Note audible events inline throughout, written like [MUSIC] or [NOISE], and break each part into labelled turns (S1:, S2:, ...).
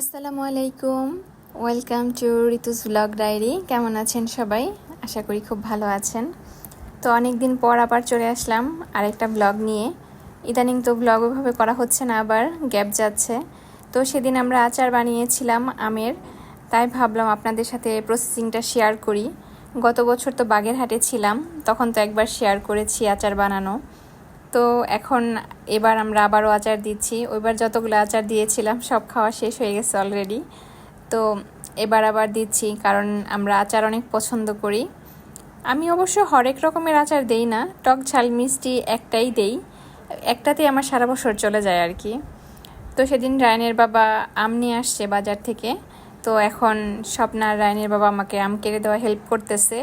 S1: আসসালামু আলাইকুম। Welcome to Ritu's blog diary কেমন আছেন সবাই? আশা করি খুব ভালো আছেন। তো অনেক দিন পর আবার চলে আসলাম আরেকটা ব্লগ নিয়ে। ইদানিং তো ব্লগ ওভাবে করা হচ্ছে না, আবার গ্যাপ যাচ্ছে। তো সেদিন আমরা আচার বানিয়েছিলাম আমের। তাই ভাবলাম আপনাদের সাথে প্রসেসিংটা শেয়ার করি। গত বছর তো বাগেরহাটে ছিলাম, তখন তো একবার শেয়ার করেছি আচার বানানো। তো এখন এবার আমরা আবারও আচার দিচ্ছি। ওইবার যতগুলো আচার দিয়েছিলাম, সব খাওয়া শেষ হয়ে গেছে অলরেডি তো এবার আবার দিচ্ছি, কারণ আমরা আচার অনেক পছন্দ করি। আমি অবশ্য হরেক রকমের আচার দেই না, টক ঝাল, মিষ্টি একটাই দেই। একটাতেই আমার সারা বছর চলে যায় আর কি। তো সেদিন রায়নের বাবা আম নিয়ে আসছে বাজার থেকে। তো এখন স্বপ্নার রায়নের বাবা আমাকে আম কেটে দেওয়া হেল্প করতেছে।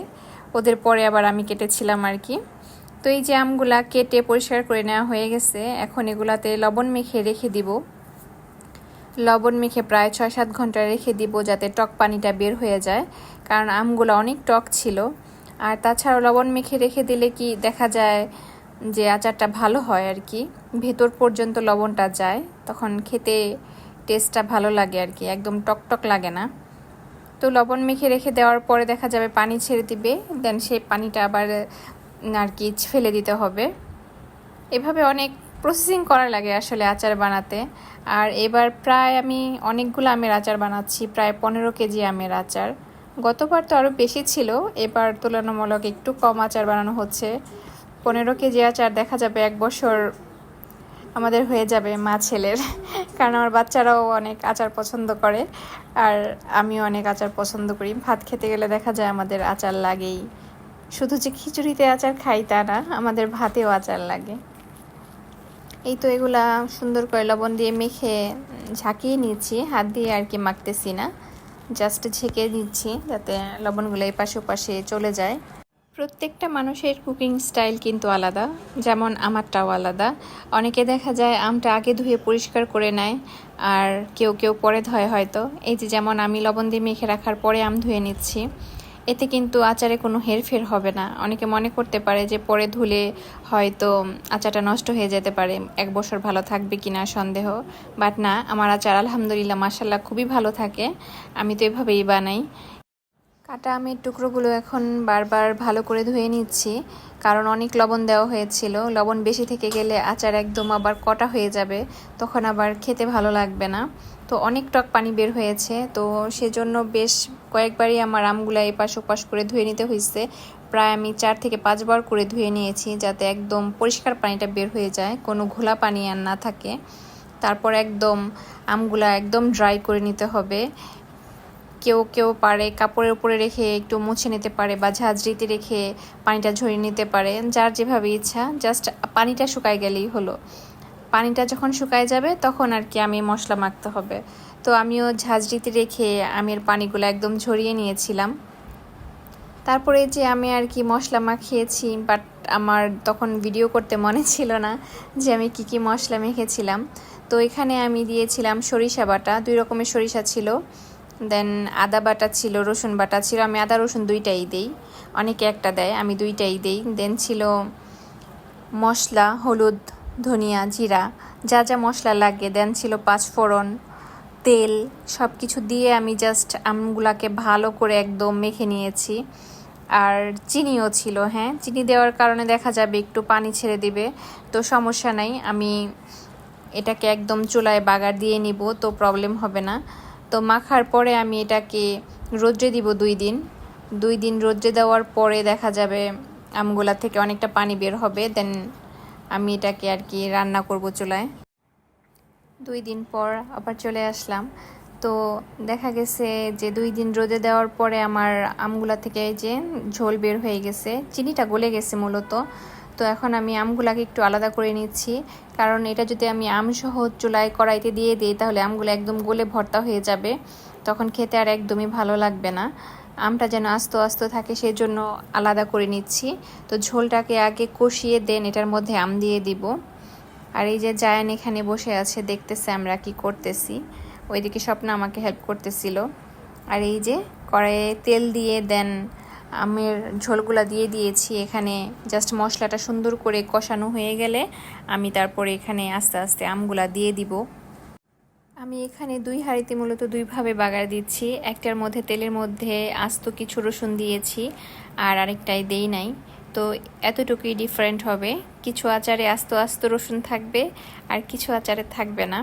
S1: ওদের পরে আবার আমি কেটেছিলাম আর কি। তো এই যে আমগুলা কেটে পরিষ্কার করে নেওয়া হয়ে গেছে, এখন এগুলাতে লবণ মেখে রেখে দিব। লবণ মেখে প্রায় ছয় সাত ঘণ্টা রেখে দিব যাতে টক পানিটা বের হয়ে যায়, কারণ আমগুলো অনেক টক ছিল। আর তাছাড়াও লবণ মেখে রেখে দিলে কি দেখা যায় যে আচারটা ভালো হয় আর কি। ভেতর পর্যন্ত লবণটা যায়, তখন খেতে টেস্টটা ভালো লাগে আর কি, একদম টক টক লাগে না। তো লবণ মেখে রেখে দেওয়ার পরে দেখা যাবে পানি ছেড়ে দিবে, দেন সেই পানিটা আবার আর কি ফেলে দিতে হবে। এভাবে অনেক প্রসেসিং করা লাগে আসলে আচার বানাতে। আর এবার প্রায় আমি অনেকগুলো আমের আচার বানাচ্ছি, প্রায় পনেরো কেজি আমের আচার। গতবার তো আরও বেশি ছিল, এবার তুলনামূলক একটু কম আচার বানানো হচ্ছে। পনেরো কেজি আচার দেখা যাবে এক বছর আমাদের হয়ে যাবে মা ছেলের, [LAUGHS] কারণ আমার বাচ্চারাও অনেক আচার পছন্দ করে। আর আমিও অনেক আচার পছন্দ করি। ভাত খেতে গেলে দেখা যায় আমাদের আচার লাগেই। শুধু যে খিচুড়িতে আচার খাই তা না, আমাদের ভাতেও আচার লাগে। এই তো এগুলা সুন্দর করে লবণ দিয়ে মেখে ঝাঁকিয়ে নিচ্ছি। হাত দিয়ে আর কি মাখতেছি না। জাস্ট ঝেঁকে দিচ্ছি যাতে লবণগুলো এই পাশে পাশে চলে যায়। প্রত্যেকটা মানুষের কুকিং স্টাইল কিন্তু আলাদা, যেমন আমারটাও আলাদা। অনেকে দেখা যায় আমটা আগে ধুয়ে পরিষ্কার করে নেয়, আর কেউ কেউ পরে ধয় হয়তো। এই যে যেমন আমি লবণ দিয়ে মেখে রাখার পরে আম ধুয়ে নিচ্ছি। এতে কিন্তু আচারে কোনো হেরফের হবে না। অনেকে মনে করতে পারে যে পরে ধুলে হয়তো আচারটা নষ্ট হয়ে যেতে পারে, এক বছর ভালো থাকবে কি না সন্দেহ। বাট না, আমার আচার আলহামদুলিল্লাহ মাসাল্লাহ খুবই ভালো থাকে। আমি তো এভাবেই বানাই। কাটা আমের টুকরোগুলো এখন বারবার ভালো করে ধুয়ে নিচ্ছি, কারণ অনেক লবণ দেওয়া হয়েছিল। লবণ বেশি থেকে গেলে আচার একদম আবার কটা হয়ে যাবে, তখন আবার খেতে ভালো লাগবে না। তো অনেক টক পানি বের হয়েছে। তো সেজন্য বেশ কয়েকবারই আমার আমগুলা এপাশ ওপাশ করে ধুয়ে নিতে হয়েছে প্রায় আমি চার থেকে পাঁচবার করে ধুয়ে নিয়েছি যাতে একদম পরিষ্কার পানিটা বের হয়ে যায়, কোনো ঘোলা পানি আর না থাকে। তারপর একদম আমগুলা একদম ড্রাই করে নিতে হবে। কেউ কেউ পারে কাপড়ের উপরে রেখে একটু মুছে নিতে পারে বা ঝাঁঝরিতে রেখে পানিটা ঝরিয়ে নিতে পারে, যার যেভাবে ইচ্ছা জাস্ট পানিটা শুকায় গেলেই হলো। পানিটা যখন শুকায় যাবে, তখন আর কি আমি মশলা মাখতে হবে। তো আমিও ঝাঁঝরিতে রেখে আমের পানিগুলো একদম ঝরিয়ে নিয়েছিলাম। তারপরে যে আমি আর কি মশলা মাখিয়েছি বাট আমার তখন ভিডিও করতে মনে ছিল না যে আমি কি কি মশলা মেখেছিলাম। তো এখানে আমি দিয়েছিলাম সরিষা বাটা, দুই রকমের সরিষা ছিল। দেন আদা বাটা ছিল, রসুন বাটা ছিল, আমি আদা রসুন দুইটাই দিই। অনেকে একটা দেয়, আমি দুইটাই দিই। দেন ছিল মশলা, হলুদ ধনিয়া, জিরা, যা যা মশলা লাগে, দেন ছিল পাঁচফোড়ন, তেল সব কিছু দিয়ে আমি জাস্ট আমগুলাকে ভালো করে একদম মেখে নিয়েছি। আর চিনিও ছিল হ্যাঁ? চিনি দেওয়ার কারণে দেখা যাবে একটু পানি ছেড়ে দিবে, তো সমস্যা নাই, আমি এটাকে একদম চুলায় বাগার দিয়ে নিব, তো প্রবলেম হবে না। তো মাখার পরে আমি এটাকে রোদ্রে দিব দুই দিন। দুই দিন রোদ্রে দেওয়ার পরে দেখা যাবে আমগুলা থেকে অনেকটা পানি বের হবে দেন আমি এটাকে আর কি রান্না করব চুলায়। দুই দিন পর আবার চলে আসলাম। তো দেখা গেছে যে দুই দিন রোদে দেওয়ার পরে আমার আমগুলা থেকে যে ঝোল বের হয়ে গেছে, চিনিটা গলে গেছে মূলত। তো এখন আমি আমগুলাকে একটু আলাদা করে নিচ্ছি। কারণ এটা যদি আমি আমসহ চুলায় কড়াইতে দিয়ে দিই, তাহলে আমগুলো একদম গলে ভর্তা হয়ে যাবে। তখন খেতে আর একদমই ভালো লাগবে না। আমটা যেন আস্ত আস্ত থাকে সেই জন্য আলাদা করে নিচ্ছি। তো ঝোলটাকে আগে কষিয়ে দেন, এটার মধ্যে আম দিয়ে দিব। আর এই যে জায়ান এখানে বসে আছে, দেখতেছে আমরা কি করতেছি। ওইদিকে স্বপ্ন আমাকে হেল্প করতেছিল। আর এই যে কড়াইয়ে তেল দিয়ে দেন, আমের ঝোলগুলা দিয়ে দিয়েছি। এখানে জাস্ট মশলাটা সুন্দর করে কষানো হয়ে গেলে আমি তারপরে এখানে আস্তে আস্তে আমগুলা দিয়ে দিব। আমি এখানে দুই হাঁড়িতে মূলত দুইভাবে বাগার দিচ্ছি। একটার মধ্যে তেলের মধ্যে আস্ত কিছু রসুন দিয়েছি, আর আরেকটাই দেই নাই। তো এতটুকুই ডিফারেন্ট হবে। কিছু আচারে আস্ত আস্ত রসুন থাকবে, আর কিছু আচারে থাকবে না।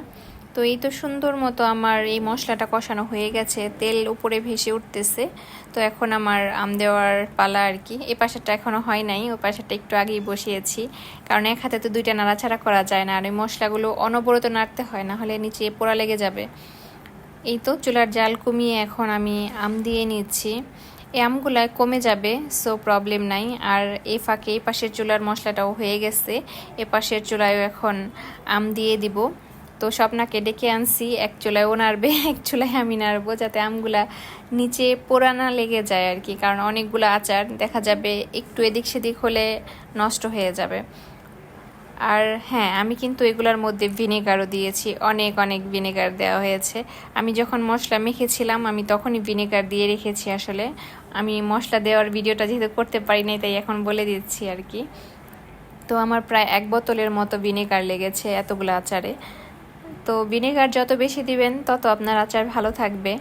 S1: তো এই তো সুন্দর মতো আমার এই মশলাটা কষানো হয়ে গেছে। তেল উপরে ভেসে উঠতেছে। তো এখন আমার আম দেওয়ার পালা আর কি। এ পাশেরটা এখনও হয় নাই, ও পাশাটা একটু আগেই বসিয়েছি। কারণ এক হাতে তো দুইটা নাড়াচাড়া করা যায় না, আর এই মশলাগুলো অনবরত নাড়তে হয়, না হলে নিচে পোড়া লেগে যাবে। এই তো চুলার জাল কমিয়ে এখন আমি আম দিয়ে নিচ্ছি। এই আমগুলায় কমে যাবে, সো প্রবলেম নাই। আর এ ফাঁকে এই পাশের চুলার মশলাটাও হয়ে গেছে। এ পাশের চুলায়ও এখন আম দিয়ে দিব। তো স্বপ্নাকে ডেকে আনছি, এক চুলায় ও নাড়বে, [LAUGHS] এক চুলায় আমি নাড়বো যাতে আমগুলা নিচে পোড়ানা লেগে যায় আর কি। কারণ অনেকগুলো আচার দেখা যাবে একটু এদিক সেদিক হলে নষ্ট হয়ে যাবে। আর হ্যাঁ আমি কিন্তু এগুলোর মধ্যে ভিনেগারও দিয়েছি। অনেক অনেক ভিনেগার দেওয়া হয়েছে। আমি যখন মশলা মেখেছিলাম, আমি তখনই ভিনেগার দিয়ে রেখেছি আসলে। আমি মশলা দেওয়ার ভিডিওটা যেহেতু করতে পারি নাই, তাই এখন বলে দিচ্ছি আর কি। তো আমার প্রায় এক বোতলের মতো ভিনেগার লেগেছে এতগুলো আচারে। তো ভিনেগার যত বেশি দিবেন, তত আপনার আচার ভালো থাকবে।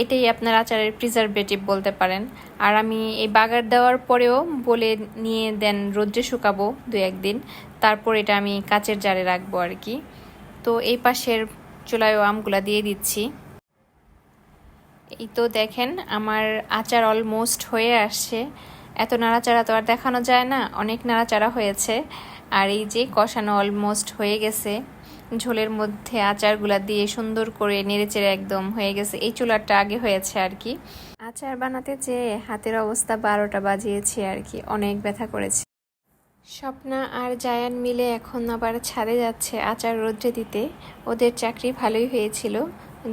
S1: এটাই আপনার আচারের প্রিজারভেটিভ বলতে পারেন। আর আমি এই বাগার দেওয়ার পরেও বলে নিয়ে দেন রোদ্রে শুকাবো দু একদিন। তারপর এটা আমি কাচের জারে রাখব আর কি। তো এই পাশের চুলায়ও আমগুলা দিয়ে দিচ্ছি। এই তো দেখেন, আমার আচার অলমোস্ট হয়ে আসছে। এত নাড়াচাড়া তো আর দেখানো যায় না, অনেক নাড়াচাড়া হয়েছে। আর এই যে কষানো অলমোস্ট হয়ে গেছে। ঝোলের মধ্যে আচারগুলা দিয়ে সুন্দর করে নেড়েচেড়ে একদম হয়ে গেছে। এই চুলারটা আগে হয়েছে আর কি। আচার বানাতে যে হাতের অবস্থা বারোটা বাজিয়েছি আর কি, অনেক ব্যথা করেছে। স্বপ্না আর জায়ান মিলে এখন আবার ছাদে যাচ্ছে আচার রোদ্রে দিতে। ওদের চাকরি ভালোই হয়েছিল।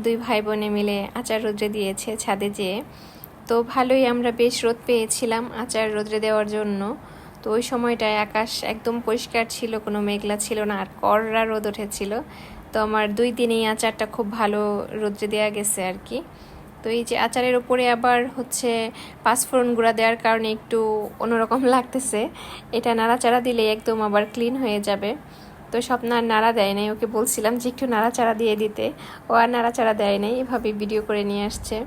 S1: দুই ভাই বোনে মিলে আচার রোদ্রে দিয়েছে ছাদে যেয়ে। তো ভালোই আমরা বেশ রোদ পেয়েছিলাম আচার রোদ্রে দেওয়ার জন্য। তো ওই সময়টায় আকাশ একদম পরিষ্কার ছিল, কোনো মেঘলা ছিল না, আর কররা রোদ উঠেছিল। তো আমার দুই দিনেই আচারটা খুব ভালো রোদ্রে দেওয়া গেছে আর কি। তো এই যে আচারের ওপরে আবার হচ্ছে পাঁচফোড়ন গুঁড়া দেওয়ার কারণে একটু অন্যরকম লাগতেছে। এটা নাড়াচাড়া দিলে একদম আবার ক্লিন হয়ে যাবে। তো স্বপ্নার নাড়া দেয় নাই, ওকে বলছিলাম যে একটু নাড়াচাড়া দিয়ে দিতে। ও আর নাড়াচাড়া দেয় নাই এভাবে ভিডিও করে নিয়ে আসছে।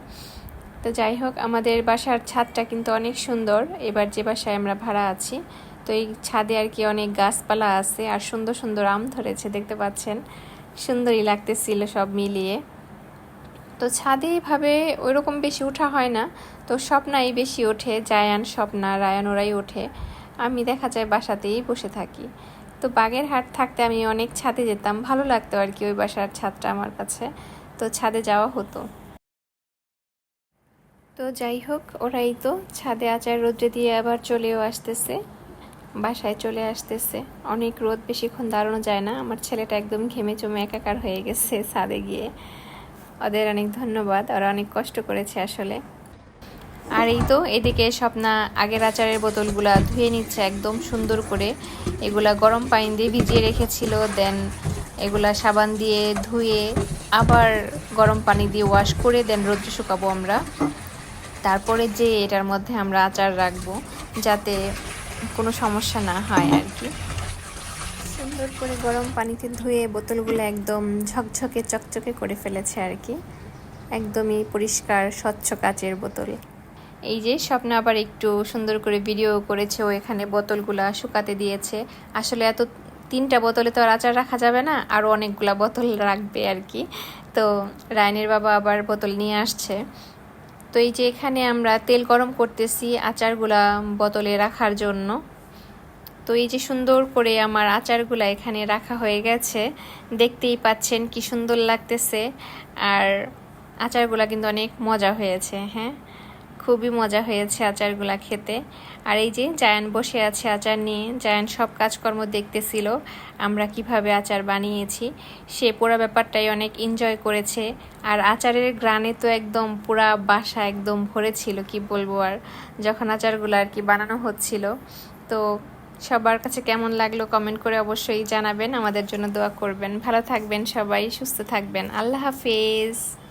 S1: তো যাই হোক, আমাদের বাসার ছাদটা কিন্তু অনেক সুন্দর। এবার যে বাসায় আমরা ভাড়া আছি, তো এই ছাদে আর কি অনেক গাছপালা আছে আর সুন্দর সুন্দর আম ধরেছে, দেখতে পাচ্ছেন? সুন্দরই লাগতেছিল সব মিলিয়ে। তো ছাদে এভাবে ওইরকম বেশি ওঠা হয় না, তো স্বপ্নাই বেশি ওঠে, জায়ান, স্বপ্না, রায়ান ওরাই ওঠে। আমি দেখা যায় বাসাতেই বসে থাকি। তো বাগের হাট থাকতে আমি অনেক ছাদে যেতাম, ভালো লাগতো আর কি ওই বাসার ছাদটা আমার কাছে। তো ছাদে যাওয়া হতো। তো যাই হোক, ওরাই তো ছাদে আচার রোদ্রে দিয়ে আবার চলেও আসতেছে, বাসায় চলে আসতেছে। অনেক রোদ, বেশিক্ষণ দাঁড়ানো যায় না। আমার ছেলেটা একদম ঘেমে চমে একাকার হয়ে গেছে ছাদে গিয়ে। ওদের অনেক ধন্যবাদ, ওরা অনেক কষ্ট করেছে আসলে। আর এই তো, এদিকে স্বপ্না আগের আচারের বোতলগুলা ধুয়ে নিচ্ছে একদম সুন্দর করে। এগুলা গরম পানি দিয়ে ভিজিয়ে রেখেছিল, দেন এগুলা সাবান দিয়ে ধুয়ে আবার গরম পানি দিয়ে ওয়াশ করে, দেন রোদ্রে শুকাবো আমরা। তারপরে যে এটার মধ্যে আমরা আচার রাখব, যাতে কোনো সমস্যা না হয় আর কি। সুন্দর করে গরম পানিতে ধুয়ে বোতলগুলো একদম ঝকঝকে চকচকে করে ফেলেছে আর কি। একদমই পরিষ্কার, স্বচ্ছ কাচের বোতল। এই যে স্বপ্ন আবার একটু সুন্দর করে ভিডিও করেছে, ও এখানে বোতলগুলা শুকাতে দিয়েছে। আসলে এত তিনটা বোতলে তো আর আচার রাখা যাবে না আরও অনেকগুলা বোতল রাখবে আর কি। তো রায়নের বাবা আবার বোতল নিয়ে আসছে। তো এই যে এখানে আমরা তেল গরম করতেছি আচারগুলা বোতলে রাখার জন্য। তো এই যে সুন্দর করে আমার আচারগুলা এখানে রাখা হয়ে গেছে। দেখতেই পাচ্ছেন কি সুন্দর লাগতেছে। আর আচারগুলা কিন্তু অনেক মজা হয়েছে হ্যাঁ? খুবই মজা হয়েছে আচারগুলা খেতে। আর এই যে জায়ান বসে আছে আচার নিয়ে, জায়ান সব কাজকর্ম দেখতেছিল, আমরা কীভাবে আচার বানিয়েছি। সে পুরো ব্যাপারটাই অনেক এনজয় করেছে। আর আচারের গ্রানে তো একদম পুরা বাসা একদম ভরেছিল, কি বলব আর, যখন আচারগুলো আর কি বানানো হচ্ছিল। তো সবার কাছে কেমন লাগল কমেন্ট করে অবশ্যই জানাবেন। আমাদের জন্য দোয়া করবেন। ভালো থাকবেন সবাই, সুস্থ থাকবেন। আল্লাহ হাফেজ।